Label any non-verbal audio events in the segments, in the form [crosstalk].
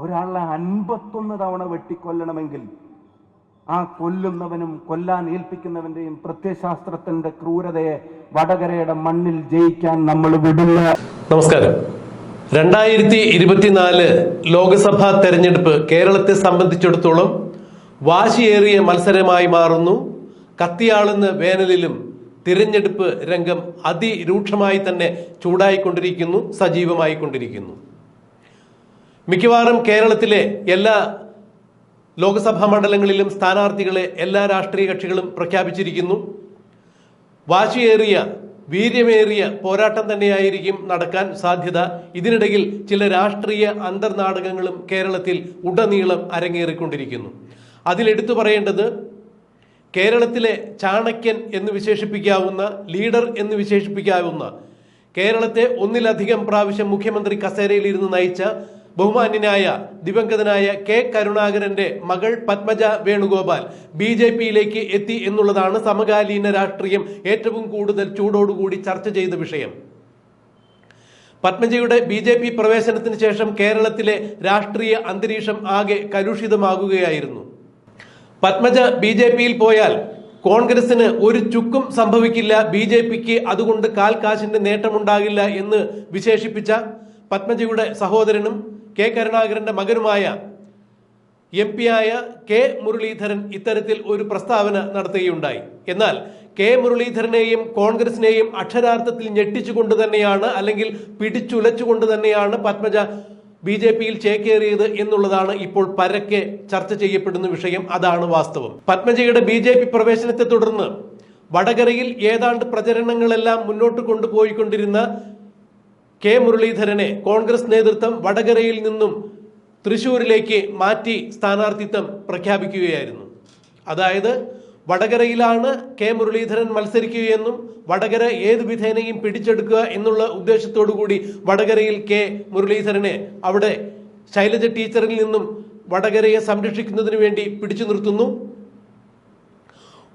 ഒരാളെ അൻപത്തൊന്ന് തവണ വെട്ടിക്കൊല്ലണമെങ്കിൽ ആ കൊല്ലുന്നവനും കൊല്ലാൻ ഏൽപ്പിക്കുന്നവന്റെയും പ്രത്യശാസ്ത്രത്തിന്റെ ക്രൂരതയെ വടകരയുടെ മണ്ണിൽ ജയിക്കാൻ നമ്മൾ വിടില്ല. നമസ്കാരം. രണ്ടായിരത്തി ഇരുപത്തിനാല് ലോക്സഭാ തെരഞ്ഞെടുപ്പ് കേരളത്തെ സംബന്ധിച്ചിടത്തോളം വാശിയേറിയ മത്സരമായി മാറുന്നു. കത്തിയാളുന്ന വേനലിലും തിരഞ്ഞെടുപ്പ് രംഗം അതിരൂക്ഷമായി തന്നെ ചൂടായിക്കൊണ്ടിരിക്കുന്നു സജീവമായിക്കൊണ്ടിരിക്കുന്നു. മിക്കവാറും കേരളത്തിലെ എല്ലാ ലോക്സഭാ മണ്ഡലങ്ങളിലും സ്ഥാനാർത്ഥികളെ എല്ലാ രാഷ്ട്രീയ കക്ഷികളും പ്രഖ്യാപിച്ചിരിക്കുന്നു. വാശിയേറിയ വീര്യമേറിയ പോരാട്ടം തന്നെയായിരിക്കും നടക്കാൻ സാധ്യത. ഇതിനിടയിൽ ചില രാഷ്ട്രീയ അന്തർനാടകങ്ങളും കേരളത്തിൽ ഉടനീളം അരങ്ങേറിക്കൊണ്ടിരിക്കുന്നു. അതിലെടുത്തു പറയേണ്ടത് കേരളത്തിലെ ചാണക്യൻ എന്ന് വിശേഷിപ്പിക്കാവുന്ന ലീഡർ എന്ന് വിശേഷിപ്പിക്കാവുന്ന കേരളത്തെ ഒന്നിലധികം പ്രാവശ്യം മുഖ്യമന്ത്രി കസേരയിൽ ഇരുന്ന് നയിച്ച ബഹുമാന്യനായ ദിവംഗതനായ കെ കരുണാകരന്റെ മകൾ പത്മജ വേണുഗോപാൽ ബി ജെ പിയിലേക്ക് എത്തി എന്നുള്ളതാണ് സമകാലീന രാഷ്ട്രീയം ഏറ്റവും കൂടുതൽ ചൂടോടുകൂടി ചർച്ച ചെയ്ത വിഷയം. പത്മജയുടെ ബി ജെ പി പ്രവേശനത്തിന് ശേഷം കേരളത്തിലെ രാഷ്ട്രീയ അന്തരീക്ഷം ആകെ കലുഷിതമാകുകയായിരുന്നു. പത്മജ ബി ജെ പിയിൽ പോയാൽ കോൺഗ്രസിന് ഒരു ചുക്കും സംഭവിക്കില്ല ബി ജെ പിക്ക് അതുകൊണ്ട് കാൽ കാശിന്റെ നേട്ടമുണ്ടാകില്ല എന്ന് വിശേഷിപ്പിച്ച പത്മജയുടെ സഹോദരനും കെ കരുണാകരന്റെ മകനുമായ എം പി ആയ കെ മുരളീധരൻ ഇത്തരത്തിൽ ഒരു പ്രസ്താവന നടത്തുകയുണ്ടായി. എന്നാൽ കെ മുരളീധരനെയും കോൺഗ്രസിനെയും അക്ഷരാർത്ഥത്തിൽ ഞെട്ടിച്ചുകൊണ്ട് തന്നെയാണ് അല്ലെങ്കിൽ പിടിച്ചുലച്ചുകൊണ്ട് തന്നെയാണ് പത്മജ ബി ജെ പിയിൽ ചേക്കേറിയത് എന്നുള്ളതാണ് ഇപ്പോൾ പരക്കെ ചർച്ച ചെയ്യപ്പെടുന്ന വിഷയം. അതാണ് വാസ്തവം. പത്മജയുടെ ബി ജെ പി പ്രവേശനത്തെ തുടർന്ന് വടകരയിൽ ഏതാണ്ട് പ്രചരണങ്ങളെല്ലാം മുന്നോട്ട് കൊണ്ടുപോയിക്കൊണ്ടിരുന്ന കെ മുരളീധരനെ കോൺഗ്രസ് നേതൃത്വം വടകരയിൽ നിന്നും തൃശൂരിലേക്ക് മാറ്റി സ്ഥാനാർത്ഥിത്വം പ്രഖ്യാപിക്കുകയായിരുന്നു. അതായത് വടകരയിലാണ് കെ മുരളീധരൻ മത്സരിക്കുകയെന്നും വടകര ഏത് വിധേനയും പിടിച്ചെടുക്കുക എന്നുള്ള ഉദ്ദേശത്തോടു കൂടി വടകരയിൽ കെ മുരളീധരനെ അവിടെ ശൈലജ ടീച്ചറിൽ നിന്നും വടകരയെ സംരക്ഷിക്കുന്നതിന് വേണ്ടി പിടിച്ചു നിർത്തുന്നു.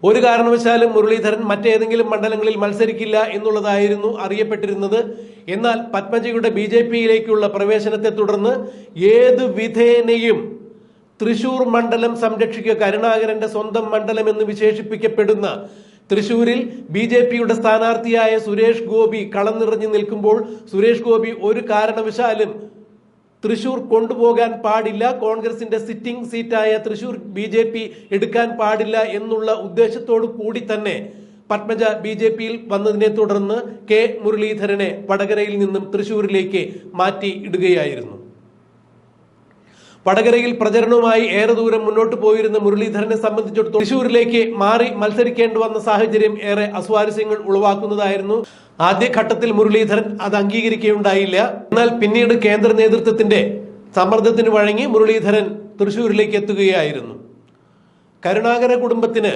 ഒരു കാരണവശാലും മുരളീധരൻ മറ്റേതെങ്കിലും മണ്ഡലങ്ങളിൽ മത്സരിക്കില്ല എന്നുള്ളതായിരുന്നു അറിയപ്പെട്ടിരുന്നത്. എന്നാൽ പത്മജിയുടെ ബി ജെ പിയിലേക്കുള്ള പ്രവേശനത്തെ തുടർന്ന് ഏത് വിധേനയും തൃശൂർ മണ്ഡലം സംരക്ഷിക്കുക കരുണാകരന്റെ സ്വന്തം മണ്ഡലം എന്ന് വിശേഷിപ്പിക്കപ്പെടുന്ന തൃശൂരിൽ ബി ജെ പിയുടെ സ്ഥാനാർത്ഥിയായ സുരേഷ് ഗോപി കളം നിറഞ്ഞു നിൽക്കുമ്പോൾ സുരേഷ് ഗോപി ഒരു കാരണവശാലും തൃശൂർ കൊണ്ടുപോകാൻ പാടില്ല കോൺഗ്രസിന്റെ സിറ്റിംഗ് സീറ്റായ തൃശൂർ ബി എടുക്കാൻ പാടില്ല എന്നുള്ള ഉദ്ദേശത്തോടു കൂടി തന്നെ പത്മജ ബി ജെ പിയിൽ വന്നതിനെ തുടർന്ന് കെ മുരളീധരനെ വടകരയിൽ നിന്നും തൃശൂരിലേക്ക് മാറ്റി ഇടുകയായിരുന്നു. വടകരയിൽ പ്രചരണവുമായി ഏറെ ദൂരം മുന്നോട്ട് പോയിരുന്ന മുരളീധരനെ സംബന്ധിച്ചിടത്തോളം തൃശൂരിലേക്ക് മാറി മത്സരിക്കേണ്ടി വന്ന സാഹചര്യം ഏറെ അസ്വാരസ്യങ്ങൾ ഉളവാക്കുന്നതായിരുന്നു. ആദ്യഘട്ടത്തിൽ മുരളീധരൻ അത് അംഗീകരിക്കുകയുണ്ടായില്ല. എന്നാൽ പിന്നീട് കേന്ദ്ര നേതൃത്വത്തിന്റെ സമ്മർദ്ദത്തിന് വഴങ്ങി മുരളീധരൻ തൃശൂരിലേക്ക് എത്തുകയായിരുന്നു. കരുണാകര കുടുംബത്തിന്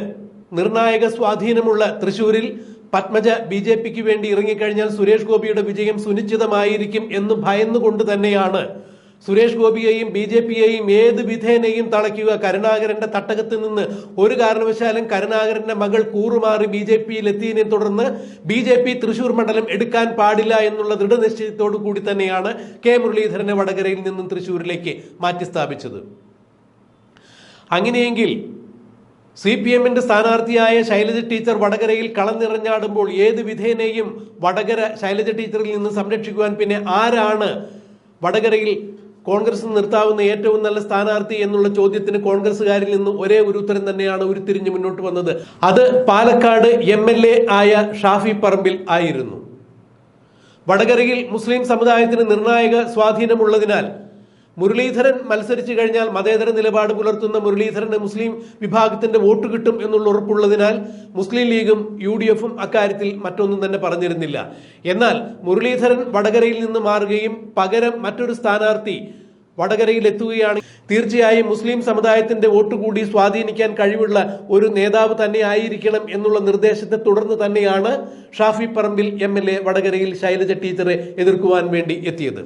നിർണായക സ്വാധീനമുള്ള തൃശൂരിൽ പത്മജ ബി ജെ പിക്ക് വേണ്ടി ഇറങ്ങിക്കഴിഞ്ഞാൽ സുരേഷ് ഗോപിയുടെ വിജയം സുനിശ്ചിതമായിരിക്കും എന്ന് ഭയന്നുകൊണ്ട് തന്നെയാണ്. സുരേഷ് ഗോപിയെയും ബി ജെ പിയെയും ഏത് വിധേനയും തളയ്ക്കുക. കരുണാകരന്റെ തട്ടകത്ത് നിന്ന് ഒരു കാരണവശാലും കരുണാകരന്റെ മകൾ കൂറുമാറി ബി ജെ പിയിൽ എത്തിയതിനെ തുടർന്ന് ബി ജെ പി തൃശൂർ മണ്ഡലം എടുക്കാൻ പാടില്ല എന്നുള്ള ദൃഢനിശ്ചയത്തോടു കൂടി തന്നെയാണ് കെ മുരളീധരനെ വടകരയിൽ നിന്നും തൃശൂരിലേക്ക് മാറ്റി സ്ഥാപിച്ചത് അങ്ങനെയെങ്കിൽ സി പി എമ്മിന്റെ സ്ഥാനാർത്ഥിയായ ശൈലജ ടീച്ചർ വടകരയിൽ കളം നിറഞ്ഞാടുമ്പോൾ ഏത് വിധേനയും വടകര ശൈലജ ടീച്ചറിൽ നിന്ന് സംരക്ഷിക്കുവാൻ പിന്നെ ആരാണ് വടകരയിൽ കോൺഗ്രസ് നിർത്താവുന്ന ഏറ്റവും നല്ല സ്ഥാനാർത്ഥി എന്നുള്ള ചോദ്യത്തിന് കോൺഗ്രസ്സുകാരിൽ നിന്ന് ഒരേ ഒരു ഉത്തരം തന്നെയാണ് ഉരുത്തിരിഞ്ഞ് മുന്നോട്ട് വന്നത്. അത് പാലക്കാട് എ ആയ ഷാഫി പറമ്പിൽ ആയിരുന്നു. വടകരയിൽ മുസ്ലിം സമുദായത്തിന് നിർണായക സ്വാധീനമുള്ളതിനാൽ മുരളീധരൻ മത്സരിച്ചു കഴിഞ്ഞാൽ മതേതര നിലപാട് പുലർത്തുന്ന മുരളീധരന് മുസ്ലിം വിഭാഗത്തിന്റെ വോട്ട് കിട്ടും എന്നുള്ള ഉറപ്പുള്ളതിനാൽ മുസ്ലിം ലീഗും യു ഡി എഫും അക്കാര്യത്തിൽ മറ്റൊന്നും തന്നെ പറഞ്ഞിരുന്നില്ല. എന്നാൽ മുരളീധരൻ വടകരയിൽ നിന്ന് മാറുകയും പകരം മറ്റൊരു സ്ഥാനാർത്ഥി വടകരയിൽ എത്തുകയാണ് തീർച്ചയായും മുസ്ലിം സമുദായത്തിന്റെ വോട്ട് കൂടി സ്വാധീനിക്കാൻ കഴിവുള്ള ഒരു നേതാവ് തന്നെ ആയിരിക്കണം എന്നുള്ള നിർദ്ദേശത്തെ തുടർന്ന് തന്നെയാണ് ഷാഫി പറമ്പിൽ എം വടകരയിൽ ശൈലജ ടീച്ചറെ എതിർക്കുവാൻ വേണ്ടി എത്തിയത്.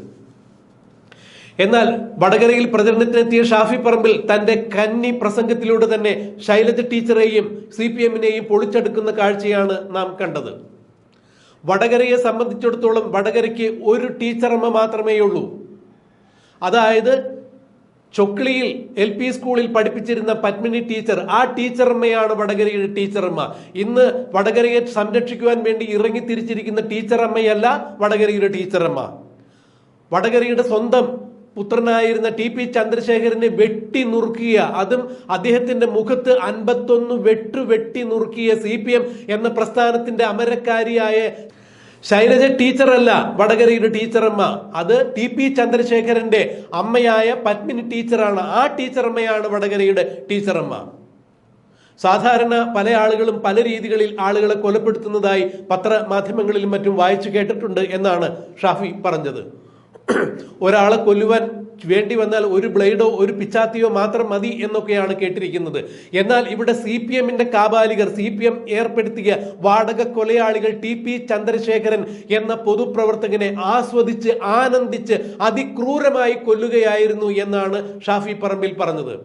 എന്നാൽ വടകരയിൽ പ്രചരണത്തിനെത്തിയ ഷാഫി പറമ്പിൽ തന്റെ കന്നി പ്രസംഗത്തിലൂടെ തന്നെ ശൈലജ ടീച്ചറെയും സി പി എമ്മിനെയും പൊളിച്ചെടുക്കുന്ന കാഴ്ചയാണ് നാം കണ്ടത്. വടകരയെ സംബന്ധിച്ചിടത്തോളം വടകരയ്ക്ക് ഒരു ടീച്ചറമ്മ മാത്രമേ ഉള്ളൂ. അതായത് ചൊക്ലിയിൽ എൽ പി സ്കൂളിൽ പഠിപ്പിച്ചിരുന്ന പത്മിനി ടീച്ചർ ആ ടീച്ചറമ്മയാണ് വടകരയുടെ ടീച്ചറമ്മ. ഇന്ന് വടകരയെ സംരക്ഷിക്കുവാൻ വേണ്ടി ഇറങ്ങി തിരിച്ചിരിക്കുന്ന ടീച്ചറമ്മയല്ല വടകരയുടെ ടീച്ചറമ്മ. വടകരയുടെ സ്വന്തം പുത്രനായിരുന്ന ടി പി ചന്ദ്രശേഖരനെ വെട്ടി നുറുക്കിയ അതും അദ്ദേഹത്തിന്റെ മുഖത്ത് അൻപത്തൊന്ന് വെട്ടു വെട്ടി നുറുക്കിയ സി പി എം എന്ന പ്രസ്ഥാനത്തിന്റെ അമരക്കാരിയായ ശൈലജ ടീച്ചറല്ല വടകരയുടെ ടീച്ചറമ്മ. അത് ടി പി ചന്ദ്രശേഖരന്റെ അമ്മയായ പത്മിനി ടീച്ചറാണ്. ആ ടീച്ചറമ്മയാണ് വടകരയുടെ ടീച്ചറമ്മ. സാധാരണ പല ആളുകളും പല രീതികളിൽ ആളുകളെ കൊലപ്പെടുത്തുന്നതായി പത്രമാധ്യമങ്ങളിലും മറ്റും വായിച്ചു കേട്ടിട്ടുണ്ട് എന്നാണ് ഷാഫി പറഞ്ഞത്. [clears throat] ഒരാളെ കൊല്ലുവാൻ വേണ്ടി വന്നാൽ ഒരു ബ്ലേഡോ ഒരു പിച്ചാത്തിയോ മാത്രം മതി എന്നൊക്കെയാണ് കേട്ടിരിക്കുന്നത്. എന്നാൽ ഇവിടെ സി പി എമ്മിന്റെ കാബാലികർ സി പി എം ഏർപ്പെടുത്തിയ വാടക കൊലയാളികൾ ടി പി ചന്ദ്രശേഖരൻ എന്ന പൊതുപ്രവർത്തകനെ ആസ്വദിച്ച് ആനന്ദിച്ച് അതിക്രൂരമായി കൊല്ലുകയായിരുന്നു എന്നാണ് ഷാഫി പറമ്പിൽ പറഞ്ഞത്.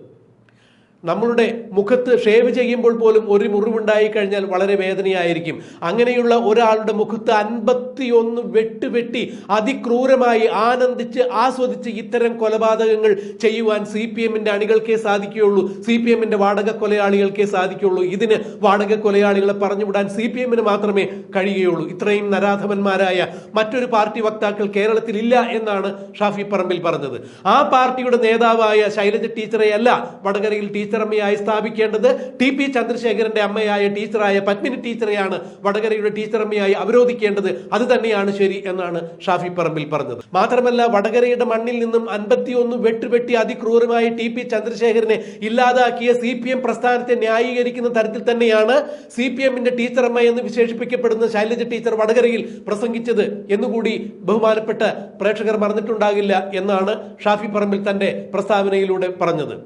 നമ്മളുടെ മുഖത്ത് ഷേവ് ചെയ്യുമ്പോൾ പോലും ഒരു മുറിവുണ്ടായി കഴിഞ്ഞാൽ വളരെ വേദനയായിരിക്കും. അങ്ങനെയുള്ള ഒരാളുടെ മുഖത്ത് അൻപത്തിയൊന്ന് വെട്ട് വെട്ടി അതിക്രൂരമായി ആനന്ദിച്ച് ആസ്വദിച്ച് ഇത്തരം കൊലപാതകങ്ങൾ ചെയ്യുവാൻ സി പി എമ്മിന്റെ അണികൾക്കേ സാധിക്കുകയുള്ളൂ. സി പി എമ്മിന്റെ വാടക കൊലയാളികൾക്കേ സാധിക്കുകയുള്ളൂ. ഇതിന് വാടക കൊലയാളികളെ പറഞ്ഞുവിടാൻ സി പി എമ്മിന് മാത്രമേ കഴിയുകയുള്ളൂ. ഇത്രയും നരാധവന്മാരായ മറ്റൊരു പാർട്ടി വക്താക്കൾ കേരളത്തിൽ ഇല്ല എന്നാണ് ഷാഫി പറമ്പിൽ പറഞ്ഞത്. ആ പാർട്ടിയുടെ നേതാവായ ശൈലജ ടീച്ചറെ അല്ല വടകരയിൽ ടീച്ചറമ്മയായി സ്ഥാപിക്കേണ്ടത് ടി പി ചന്ദ്രശേഖരന്റെ അമ്മയായ ടീച്ചറായ പത്മിനി ടീച്ചറെയാണ് വടകരയുടെ ടീച്ചറമ്മയായി അവരോധിക്കേണ്ടത്. അത് തന്നെയാണ് ശരി എന്നാണ് ഷാഫി പറമ്പിൽ പറഞ്ഞത്. മാത്രമല്ല വടകരയുടെ മണ്ണിൽ നിന്നും അൻപത്തിയൊന്ന് വെട്ടുവെട്ടി അതിക്രൂരമായി ടി പി ചന്ദ്രശേഖരനെ ഇല്ലാതാക്കിയ സി പി എം പ്രസ്ഥാനത്തെ ന്യായീകരിക്കുന്ന തരത്തിൽ തന്നെയാണ് സി പി എമ്മിന്റെ ടീച്ചറമ്മ എന്ന് വിശേഷിപ്പിക്കപ്പെടുന്ന ശൈലജ ടീച്ചർ വടകരയിൽ പ്രസംഗിച്ചത് എന്നുകൂടി ബഹുമാനപ്പെട്ട പ്രേക്ഷകർ മറന്നിട്ടുണ്ടാകില്ല എന്നാണ് ഷാഫി പറമ്പിൽ തന്റെ പ്രസ്താവനയിലൂടെ പറഞ്ഞത്.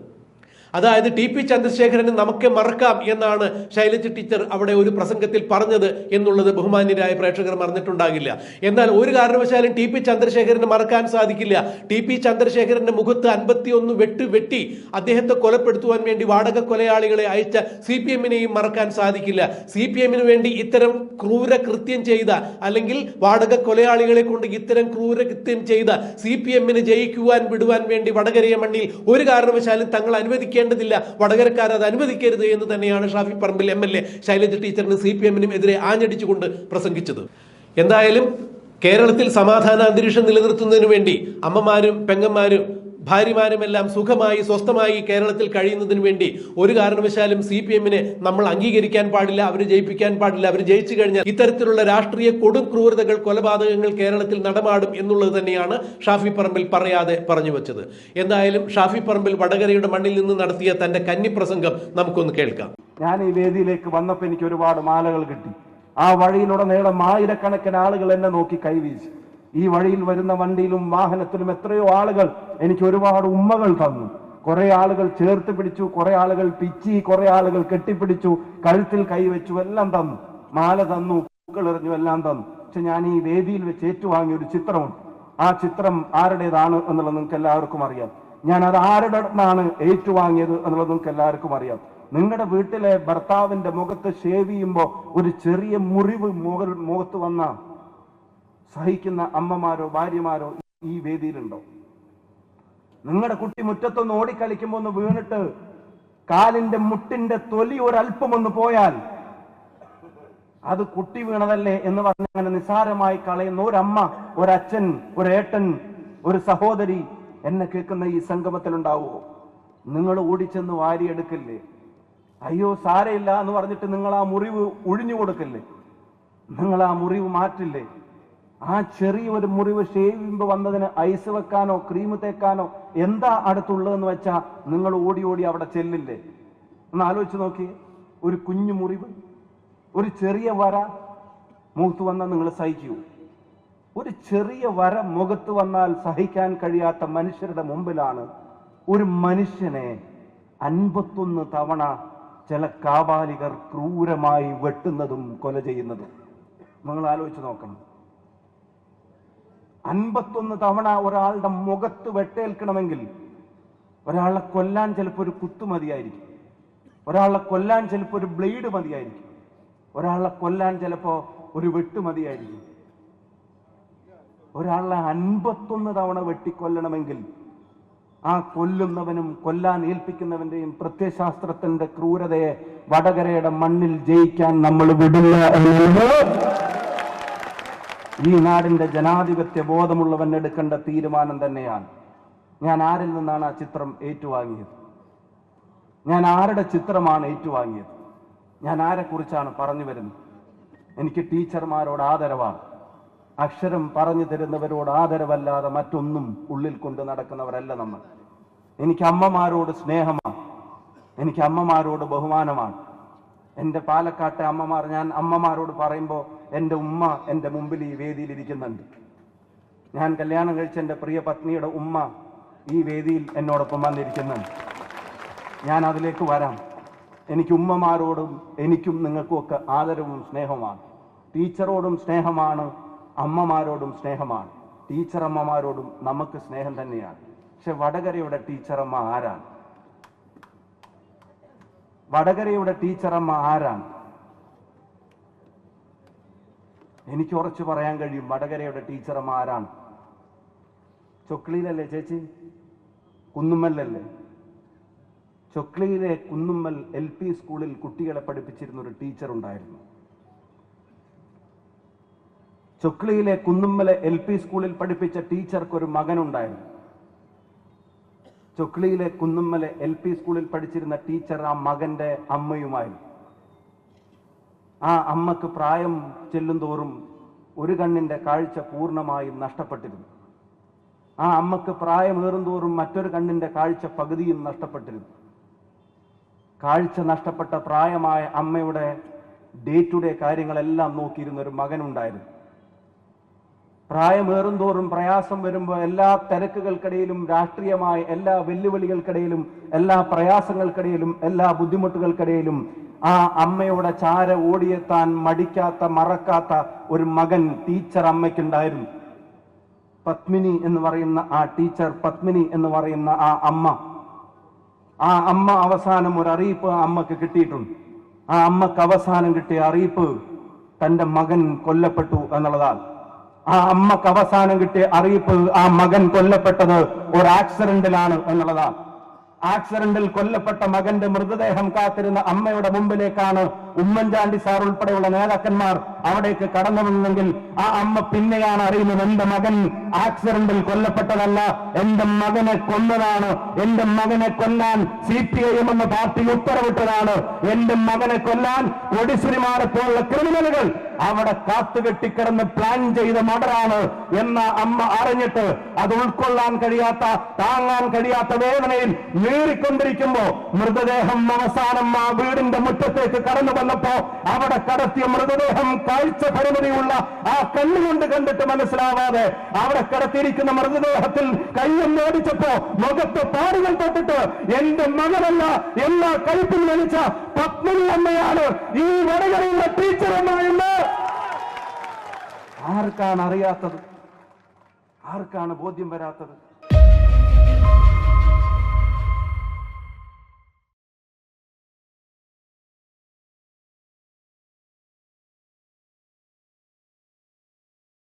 അതായത് ടി പി ചന്ദ്രശേഖരനെ നമുക്ക് മറക്കാം എന്നാണ് ശൈലജ ടീച്ചർ അവിടെ ഒരു പ്രസംഗത്തിൽ പറഞ്ഞത് എന്നുള്ളത് ബഹുമാന്യരായ പ്രേക്ഷകർ മറന്നിട്ടുണ്ടാകില്ല. എന്നാൽ ഒരു കാരണവശാലും ടി പി ചന്ദ്രശേഖരന് മറക്കാൻ സാധിക്കില്ല. ടി പി ചന്ദ്രശേഖരന്റെ മുഖത്ത് അൻപത്തിയൊന്ന് വെട്ട് വെട്ടി അദ്ദേഹത്തെ കൊലപ്പെടുത്തുവാൻ വേണ്ടി വാടക കൊലയാളികളെ അയച്ച സി പി എമ്മിനെയും മറക്കാൻ സാധിക്കില്ല. സി പി എമ്മിന് വേണ്ടി ഇത്തരം ക്രൂര കൃത്യം ചെയ്ത അല്ലെങ്കിൽ വാടക കൊലയാളികളെ കൊണ്ട് ഇത്തരം ക്രൂര കൃത്യം ചെയ്ത സി പി എമ്മിന് ജയിക്കുവാൻ വിടുവാൻ വേണ്ടി വടകരയ മണ്ണിൽ ഒരു കാരണവശാലും തങ്ങൾ അനുവദിക്കേണ്ടതില്ല. വടകരക്കാർ അത് അനുവദിക്കരുത് എന്ന് തന്നെയാണ് Shafi Parambil M L A Shailaja ടീച്ചറിന് സി പി എമ്മിനും എതിരെ ആഞ്ഞടിച്ചുകൊണ്ട് പ്രസംഗിച്ചത്. എന്തായാലും കേരളത്തിൽ സമാധാന അന്തരീക്ഷം നിലനിർത്തുന്നതിന് വേണ്ടി അമ്മമാരും പെങ്ങന്മാരും ഭാര്യമാരുമെല്ലാം സുഖമായി സ്വസ്ഥമായി കേരളത്തിൽ കഴിയുന്നതിന് വേണ്ടി ഒരു കാരണവശാലും സി പി എമ്മിനെ നമ്മൾ അംഗീകരിക്കാൻ പാടില്ല അവരെ ജയിപ്പിക്കാൻ പാടില്ല അവർ ജയിച്ചു കഴിഞ്ഞാൽ ഇത്തരത്തിലുള്ള രാഷ്ട്രീയ കൊടും ക്രൂരതകൾ കൊലപാതകങ്ങൾ കേരളത്തിൽ നടമാടും എന്നുള്ളത് തന്നെയാണ് ഷാഫി പറമ്പിൽ പറയാതെ പറഞ്ഞു വെച്ചത്. എന്തായാലും ഷാഫി പറമ്പിൽ വടകരയുടെ മണ്ണിൽ നിന്ന് നടത്തിയ തന്റെ കന്നി പ്രസംഗം നമുക്കൊന്ന് കേൾക്കാം. ഞാൻ ഈ വേദിയിലേക്ക് വന്നപ്പോൾ എനിക്ക് ഒരുപാട് മാലകൾ കിട്ടി. ആ വഴിയിലുടനീളം ആയിരക്കണക്കിന് ആളുകൾ എന്നെ നോക്കി കൈവീശി. ഈ വഴിയിൽ വരുന്ന വണ്ടിയിലും വാഹനത്തിലും എത്രയോ ആളുകൾ എനിക്ക് ഒരുപാട് ഉമ്മകൾ തന്നു. കുറെ ആളുകൾ ചേർത്ത് പിടിച്ചു കുറെ ആളുകൾ പിച്ചി കുറെ ആളുകൾ കെട്ടിപ്പിടിച്ചു കഴുത്തിൽ കൈവച്ചു എല്ലാം തന്നു. മാല തന്നു പൂക്കൾ എറിഞ്ഞു എല്ലാം തന്നു. പക്ഷെ ഞാൻ ഈ വേദിയിൽ വെച്ച് ഏറ്റുവാങ്ങിയ ഒരു ചിത്രമുണ്ട്. ആ ചിത്രം ആരുടേതാണ് എന്നുള്ളത് നിങ്ങൾക്ക് എല്ലാവർക്കും അറിയാം. ഞാൻ അത് ആരുടെ നിന്നാണ് ഏറ്റുവാങ്ങിയത് എന്നുള്ളത് നിങ്ങൾക്ക് എല്ലാവർക്കും അറിയാം. നിങ്ങളുടെ വീട്ടിലെ ഭർത്താവിന്റെ മുഖത്ത് ഷേവ് ചെയ്യുമ്പോൾ ഒരു ചെറിയ മുറിവ് മുഖത്ത് വന്ന സഹിക്കുന്ന അമ്മമാരോ ഭാര്യമാരോ ഈ വേദിയിലുണ്ടോ? നിങ്ങളുടെ കുട്ടി മുറ്റത്തൊന്ന് ഓടിക്കളിക്കുമ്പോൾ ഒന്ന് വീണിട്ട് കാലിന്റെ മുട്ടിന്റെ തൊലി ഒരല്പം ഒന്ന് പോയാൽ അത് കുട്ടി വീണതല്ലേ എന്ന് പറഞ്ഞ് അങ്ങനെ നിസാരമായി കളയുന്ന ഒരമ്മ ഒരച്ഛൻ ഒരേട്ടൻ ഒരു സഹോദരി എന്നെ കേൾക്കുന്ന ഈ സംഗമത്തിലുണ്ടാവുമോ നിങ്ങൾ ഓടിച്ചെന്ന് വാരിയെടുക്കില്ലേ? അയ്യോ സാരയില്ല എന്ന് പറഞ്ഞിട്ട് നിങ്ങൾ ആ മുറിവ് ഒഴിഞ്ഞു കൊടുക്കില്ലേ? നിങ്ങൾ ആ മുറിവ് മാറ്റില്ലേ? ആ ചെറിയ ഒരു മുറിവ് ഷേവ് ചെയ്യുമ്പോൾ വന്നതിന് ഐസ് വെക്കാനോ ക്രീം തേക്കാനോ എന്താ അടുത്തുള്ളതെന്ന് വെച്ചാൽ നിങ്ങൾ ഓടി ഓടി അവിടെ ചെല്ലില്ലേ? ഒന്ന് ആലോചിച്ച് നോക്കിയേ ഒരു കുഞ്ഞു മുറിവ് ഒരു ചെറിയ വര മുഖത്ത് വന്നാൽ നിങ്ങൾ സഹിക്കൂ. ഒരു ചെറിയ വര മുഖത്ത് വന്നാൽ സഹിക്കാൻ കഴിയാത്ത മനുഷ്യരുടെ മുമ്പിലാണ് ഒരു മനുഷ്യനെ അൻപത്തൊന്ന് തവണ ചില കാബാലികർ ക്രൂരമായി വെട്ടുന്നതും കൊല ചെയ്യുന്നതും. നിങ്ങൾ ആലോചിച്ച് നോക്കണം. അൻപത്തൊന്ന് തവണ ഒരാളുടെ മുഖത്ത് വെട്ടേൽക്കണമെങ്കിൽ ഒരാളെ കൊല്ലാൻ ചിലപ്പോൾ ഒരു കുത്തു മതിയായിരിക്കും. ഒരാളെ കൊല്ലാൻ ചിലപ്പോൾ ഒരു ബ്ലേഡ് മതിയായിരിക്കും. ഒരാളെ കൊല്ലാൻ ചിലപ്പോൾ ഒരു വെട്ട് മതിയായിരിക്കും. ഒരാളെ അൻപത്തൊന്ന് തവണ വെട്ടിക്കൊല്ലണമെങ്കിൽ ആ കൊല്ലുന്നവനും കൊല്ലാൻ ഏൽപ്പിക്കുന്നവന്റെയും പ്രത്യശാസ്ത്രത്തിന്റെ ക്രൂരതയെ വടകരയുടെ മണ്ണിൽ ജയിക്കാൻ നമ്മൾ വിടുന്ന ഈ നാടിന്റെ ജനാധിപത്യ ബോധമുള്ളവൻ എടുക്കേണ്ട തീരുമാനം തന്നെയാണ്. ഞാൻ ആരിൽ നിന്നാണ് ആ ചിത്രം ഏറ്റുവാങ്ങിയത്? ഞാൻ ആരുടെ ചിത്രമാണ് ഏറ്റുവാങ്ങിയത്? ഞാൻ ആരെക്കുറിച്ചാണ് പറഞ്ഞു വരുന്നത്? എനിക്ക് ടീച്ചർമാരോട് ആദരവാണ്. അക്ഷരം പറഞ്ഞു തരുന്നവരോട് ആദരവല്ലാതെ മറ്റൊന്നും ഉള്ളിൽ കൊണ്ട് നടക്കുന്നവരല്ല നമ്മൾ. എനിക്ക് അമ്മമാരോട് സ്നേഹമാണ്. എനിക്ക് അമ്മമാരോട് ബഹുമാനമാണ്. എന്റെ പാലക്കാട്ടെ അമ്മമാർ ഞാൻ അമ്മമാരോട് പറയുമ്പോൾ എന്റെ ഉമ്മ എന്റെ മുമ്പിൽ ഈ വേദിയിൽ ഇരിക്കുന്നുണ്ട്. ഞാൻ കല്യാണം കഴിച്ച എന്റെ പ്രിയ പത്നിയുടെ ഉമ്മ ഈ വേദിയിൽ എന്നോടൊപ്പം വന്നിരിക്കുന്നുണ്ട്. ഞാൻ അതിലേക്ക് വരാം. എനിക്ക് ഉമ്മമാരോടും എനിക്കും നിങ്ങൾക്കും ഒക്കെ ആദരവും സ്നേഹവുമാണ് ടീച്ചറോടും സ്നേഹമാണ് അമ്മമാരോടും സ്നേഹമാണ്. ടീച്ചറമ്മമാരോടും നമുക്ക് സ്നേഹം തന്നെയാണ്. പക്ഷെ വടകരയുടെ ടീച്ചറമ്മ ആരാണ്? വടകരയുടെ ടീച്ചറമ്മ ആരാണ്? എനിക്ക് ഉറച്ചു പറയാൻ കഴിയും. വടകരയുടെ ടീച്ചർമാരാണ് ചൊക്ലിയിലല്ലേ ചേച്ചി? കുന്നുമ്മലല്ലേ? ചൊക്ലിയിലെ കുന്നുമ്മൽ എൽ പി സ്കൂളിൽ കുട്ടികളെ പഠിപ്പിച്ചിരുന്ന ഒരു ടീച്ചർ ഉണ്ടായിരുന്നു. ചൊക്ലിയിലെ കുന്നുമ്മലെ എൽ പി സ്കൂളിൽ പഠിപ്പിച്ച ടീച്ചർക്ക് ഒരു മകനുണ്ടായിരുന്നു. ചൊക്ലിയിലെ കുന്നുമ്മലെ എൽ പി സ്കൂളിൽ പഠിച്ചിരുന്ന ടീച്ചർ ആ മകന്റെ അമ്മയുമായിരുന്നു. ആ അമ്മയ്ക്ക് പ്രായം ചെല്ലുന്തോറും ഒരു കണ്ണിന്റെ കാഴ്ച പൂർണമായും നഷ്ടപ്പെട്ടിരുന്നു. ആ അമ്മയ്ക്ക് പ്രായമേറുന്തോറും മറ്റൊരു കണ്ണിന്റെ കാഴ്ച പകുതിയും നഷ്ടപ്പെട്ടിരുന്നു. കാഴ്ച നഷ്ടപ്പെട്ട പ്രായമായ അമ്മയുടെ ഡേ ടു ഡേ കാര്യങ്ങളെല്ലാം നോക്കിയിരുന്ന ഒരു മകനുണ്ടായിരുന്നു. പ്രായമേറുന്തോറും പ്രയാസം വരുമ്പോൾ എല്ലാ തിരക്കുകൾക്കിടയിലും രാഷ്ട്രീയമായ എല്ലാ വെല്ലുവിളികൾക്കിടയിലും എല്ലാ പ്രയാസങ്ങൾക്കിടയിലും എല്ലാ ബുദ്ധിമുട്ടുകൾക്കിടയിലും ആ അമ്മയുടെ ചാര ഓടിയെത്താൻ മടിക്കാത്ത മറക്കാത്ത ഒരു മകൻ ടീച്ചർ അമ്മയ്ക്കുണ്ടായിരുന്നു. പത്മിനി എന്ന് പറയുന്ന ആ ടീച്ചർ പത്മിനി എന്ന് പറയുന്ന ആ അമ്മ. ആ അമ്മ അവസാനം ഒരു അറിയിപ്പ് അമ്മയ്ക്ക് കിട്ടിയിട്ടുണ്ട്. ആ അമ്മയ്ക്ക് അവസാനം കിട്ടിയ അറിയിപ്പ് തന്റെ മകൻ കൊല്ലപ്പെട്ടു എന്നുള്ളതാണ്. ആ അമ്മയ്ക്ക് അവസാനം കിട്ടിയ അറിയിപ്പ് ആ മകൻ കൊല്ലപ്പെട്ടത് ഒരു ആക്സിഡന്റിലാണ് എന്നുള്ളതാണ്. ആക്സിഡന്റിൽ കൊല്ലപ്പെട്ട മകന്റെ മൃതദേഹം കാത്തിരുന്ന അമ്മയുടെ മുമ്പിലേക്കാണ് ഉമ്മൻചാണ്ടി സാർ ഉൾപ്പെടെയുള്ള നേതാക്കന്മാർ അവിടേക്ക് കടന്നു വന്നെങ്കിൽ ആ അമ്മ പിന്നെയാണ് അറിയുന്നത്. എന്റെ മകൻ ആക്സിഡന്റിൽ കൊല്ലപ്പെട്ടതല്ല. എന്റെ മകനെ കൊന്നതാണ്. എന്റെ മകനെ കൊല്ലാൻ സി പി ഐ എം എന്ന പാർട്ടി ഉത്തരവിട്ടതാണ്. എന്റെ മകനെ കൊല്ലാൻ ഒടിസുരിമാരെ പോലുള്ള ക്രിമിനലുകൾ അവിടെ കാത്തുകെട്ടിക്കിടന്ന് പ്ലാൻ ചെയ്ത മടറാണ് എന്ന അമ്മ അറിഞ്ഞിട്ട് അത് ഉൾക്കൊള്ളാൻ കഴിയാത്ത താങ്ങാൻ കഴിയാത്ത വേദനയിൽ നീറിക്കൊണ്ടിരിക്കുമ്പോ മൃതദേഹം അവസാനം ആ വീടിന്റെ മുറ്റത്തേക്ക് കടന്നു വന്നപ്പോ അവിടെ കടത്തിയ മൃതദേഹം കാഴ്ച പരിമിതിയുള്ള ആ കണ്ണുകൊണ്ട് കണ്ടിട്ട് മനസ്സിലാവാതെ അവിടെ കടത്തിയിരിക്കുന്ന മൃതദേഹത്തിൽ കയ്യും ഓടിച്ചപ്പോ മുഖത്ത് പാടുകൾ തൊട്ടിട്ട് എന്റെ മകനല്ല എല്ലാ കഴുപ്പിൽ വലിച്ച പത്മിനി അമ്മയാണ് ഈ വടകരയുള്ള ടീച്ചർ എന്ന്. ആർക്കാണ് അറിയാത്തത്? ആർക്കാണ് ബോധ്യം വരാത്തത്?